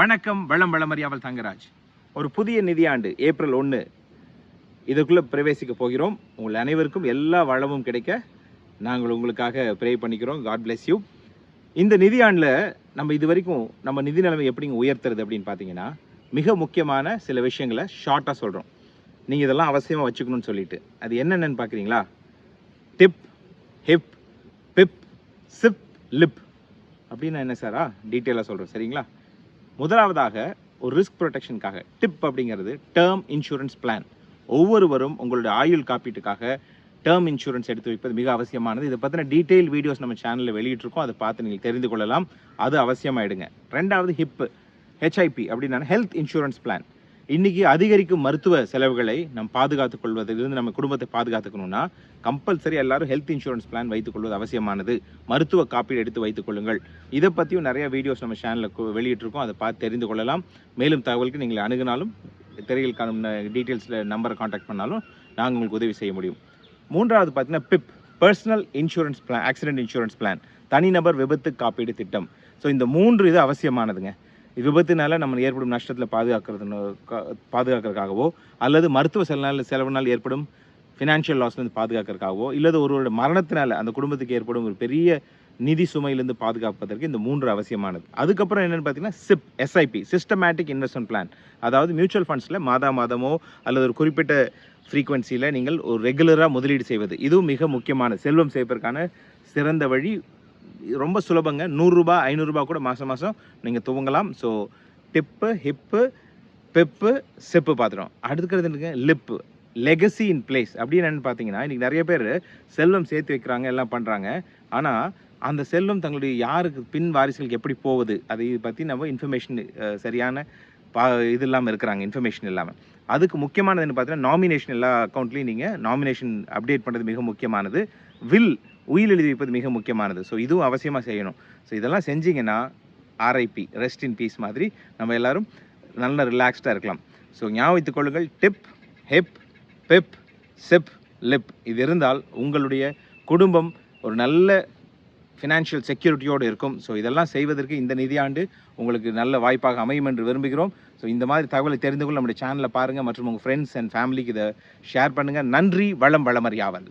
வணக்கம் வளம் வளமறியாவல் தங்கராஜ். ஒரு புதிய நிதியாண்டு ஏப்ரல் ஒன்று இதுக்குள்ளே பிரவேசிக்க போகிறோம். உங்கள் அனைவருக்கும் எல்லா வளமும் கிடைக்க நாங்கள் உங்களுக்காக ப்ரே பண்ணிக்கிறோம். காட் பிளெஸ் யூ இந்த நிதியாண்டில் நம்ம இது வரைக்கும் நம்ம நிதி நிலைமை எப்படிங்க உயர்த்துறது அப்படின்னு பார்த்தீங்கன்னா மிக முக்கியமான சில விஷயங்களை ஷார்ட்டாக சொல்கிறோம் நீங்கள் இதெல்லாம் அவசியமாக வச்சுக்கணும்னு சொல்லிட்டு. அது என்னென்னு பார்க்குறீங்களா? Dip hip pip sip lip அப்படின்னா என்ன சாரா? டீட்டெயிலாக சொல்கிறோம் சரிங்களா? முதலாவதாக ஒரு ரிஸ்க் ப்ரொடெக்ஷனுக்காக டிப் அப்படிங்கிறது டேர்ம் இன்சூரன்ஸ் பிளான் ஒவ்வொருவரும் உங்களுடைய ஆயுள் காப்பீட்டுக்காக டேர்ம் இன்சூரன்ஸ் எடுத்து வைப்பது மிக அவசியமானது. இதை பற்றின டீட்டெயில் வீடியோஸ் நம்ம சேனலில் வெளியிட்டிருக்கோம். அதை பார்த்து நீங்கள் தெரிந்து கொள்ளலாம். அது அவசியமாயிடுங்க. ரெண்டாவது ஹிப் ஹெச்ஐபி அப்படின்னா ஹெல்த் இன்சூரன்ஸ் பிளான் இன்னைக்கு அதிகரிக்கும் மருத்துவ செலவுகளை நம் பாதுகாத்துக் கொள்வதிலிருந்து நம்ம குடும்பத்தை பாதுகாத்துக்கணும்னா கம்பல்சரி எல்லாரும் ஹெல்த் இன்சூரன்ஸ் பிளான் வைத்துக் கொள்வது அவசியமானது. மருத்துவ காப்பீடு எடுத்து வைத்துக் கொள்ளுங்கள். இதை பற்றியும் நிறைய வீடியோஸ் நம்ம சேனலில் வெளியிட்டிருக்கோம். அதை பார்த்து தெரிந்து கொள்ளலாம். மேலும் தகவலுக்கு நீங்கள் அணுகினாலும் திரையில் காணும் டீட்டெயில்ஸில் நம்பரை காண்டாக்ட் பண்ணாலும் நாங்கள் உங்களுக்கு உதவி செய்ய முடியும். மூன்றாவது பார்த்தீங்கன்னா pip personal insurance plan accident insurance plan தனிநபர் விபத்து காப்பீடு திட்டம். ஸோ இந்த மூன்று இது அவசியமானதுங்க. விபத்தினால் நம்ம ஏற்படும் நஷ்டத்தில் பாதுகாக்கிறது பாதுகாக்கிறதுக்காகவோ அல்லது மருத்துவ செலவினால் செலவினால் ஏற்படும் ஃபினான்ஷியல் லாஸ்லேருந்து பாதுகாக்கிறதுக்காகவோ இல்லது ஒருவரோட மரணத்தினால் அந்த குடும்பத்துக்கு ஏற்படும் ஒரு பெரிய நிதி சுமையிலிருந்து பாதுகாப்பதற்கு இந்த மூன்று அவசியமானது. அதுக்கப்புறம் என்னென்னு பார்த்தீங்கன்னா sip SIP systematic investment plan அதாவது மியூச்சுவல் ஃபண்ட்ஸில் மாதா மாதமோ அல்லது ஒரு குறிப்பிட்ட ஃப்ரீக்குவென்சியில் நீங்கள் ஒரு ரெகுலராக முதலீடு செய்வது. இதுவும் மிக முக்கியமான செல்வம் சேர்ப்பதற்கான சிறந்த வழி ரொம்ப சுலபங்க. நூறுரூபா ஐநூறுரூபா கூட மாதம் மாதம் நீங்கள் துவங்கலாம். ஸோ டிப்பு ஹிப்பு பெப்பு செப்பு பார்த்துட்டோம் அடுத்துக்கிறது என்னங்க லிப்பு லெகசி இன் பிளேஸ் அப்படின்னு என்னென்னு பார்த்தீங்கன்னா இன்றைக்கி நிறைய பேர் செல்வம் சேர்த்து வைக்கிறாங்க எல்லாம் பண்ணுறாங்க ஆனால் அந்த செல்வம் தங்களுடைய யாருக்கு பின் வாரிசுகளுக்கு எப்படி போகுது? அதை பற்றி நம்ம இன்ஃபர்மேஷன் சரியான பா இது இல்லாமல் இருக்கிறாங்க இன்ஃபர்மேஷன் இல்லாமல் அதுக்கு முக்கியமானது என்ன பார்த்தீங்கன்னா நாமினேஷன் எல்லா அக்கௌண்ட்லேயும் நீங்கள் நாமினேஷன் அப்டேட் பண்ணுறது மிக முக்கியமானது. வில் உயில் எழுதி வைப்பது மிக முக்கியமானது. ஸோ இதுவும் அவசியமாக செய்யணும். ஸோ இதெல்லாம் செஞ்சீங்கன்னா ஆர்ஐபி ரெஸ்ட் இன் பீஸ் மாதிரி நம்ம எல்லோரும் நல்ல ரிலாக்ஸ்டாக இருக்கலாம். ஸோ ஞாபகத்துக் கொள்ளுங்கள். Dip hip pip sip lip இது இருந்தால் உங்களுடைய குடும்பம் ஒரு நல்ல ஃபினான்ஷியல் செக்யூரிட்டியோடு இருக்கும். ஸோ இதெல்லாம் செய்வதற்கு இந்த நிதியாண்டு உங்களுக்கு நல்ல வாய்ப்பாக அமையும் என்று விரும்புகிறோம். ஸோ இந்த மாதிரி தகவலை தெரிந்து கொள்ள நம்முடைய சேனலை பாருங்கள் மற்றும் உங்கள் ஃப்ரெண்ட்ஸ் அண்ட் ஃபேமிலிக்கு இதை ஷேர் பண்ணுங்கள் நன்றி வளம் வளமறியாவல்